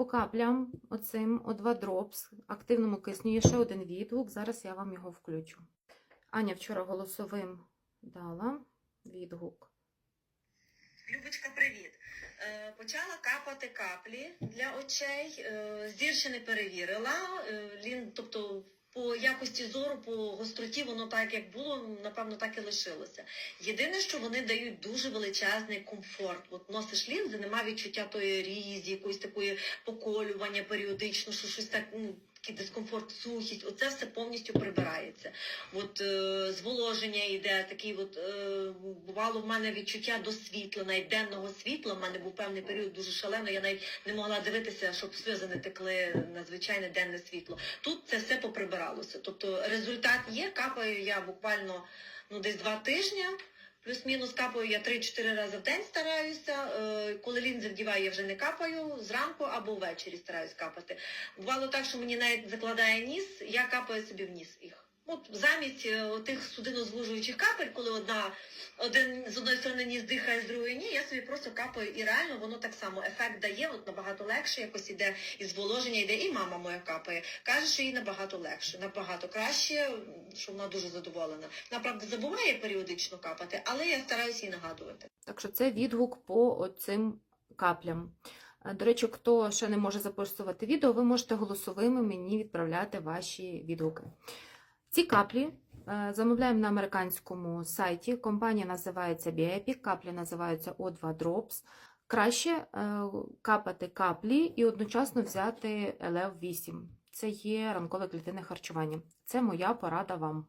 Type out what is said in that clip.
По каплям оцим о 2 Drops, активному кисню, є ще один відгук. Зараз я вам його включу. Аня вчора голосовим дала відгук. Любочка, привіт. Е, почала капати каплі для очей. Е, не перевірила. Е, тобто по якості зору, по гостроті, воно так як було, напевно, так і лишилося. Єдине, що вони дають дуже величезний комфорт. От носиш лінзи, нема відчуття тої різі, якоїсь такої поколювання періодично, що щось так. Ну, такий дискомфорт, сухість, оце все повністю прибирається. От е, зволоження йде, такий от е, бувало в мене відчуття до світла, навіть денного світла. В мене був певний період дуже шалено. Я навіть не могла дивитися, щоб сльози не текли на звичайне денне світло. Тут це все поприбиралося. Тобто результат є, капаю я буквально ну десь два тижні. Плюс-мінус капаю я 3-4 рази в день стараюся. Е, коли лінзи вдіваю, я вже не капаю зранку або ввечері стараюсь капати. Бувало так, що мені навіть закладає ніс, я капаю собі в ніс. От замість е, тих судинозвужуючих капель, коли одна один з одної сторони ніс дихає, з другої ні, я собі просто капаю і реально воно так само ефект дає, от набагато легше якось іде і зволоження йде, і мама моя капає. Каже, що їй набагато легше, набагато краще, що вона дуже задоволена. Вона правда забуває періодично капати, але я стараюся їй нагадувати. Так що це відгук по цим каплям. Е, До речі, хто ще не може записувати відео, ви можете голосовими мені відправляти ваші відгуки. Ці каплі е, замовляємо на американському сайті. Компанія називається Bioepic, каплі називаються O2 Drops. Краще е, капати каплі і одночасно взяти LF8. Це є ранкове клітинне харчування. Це моя порада вам.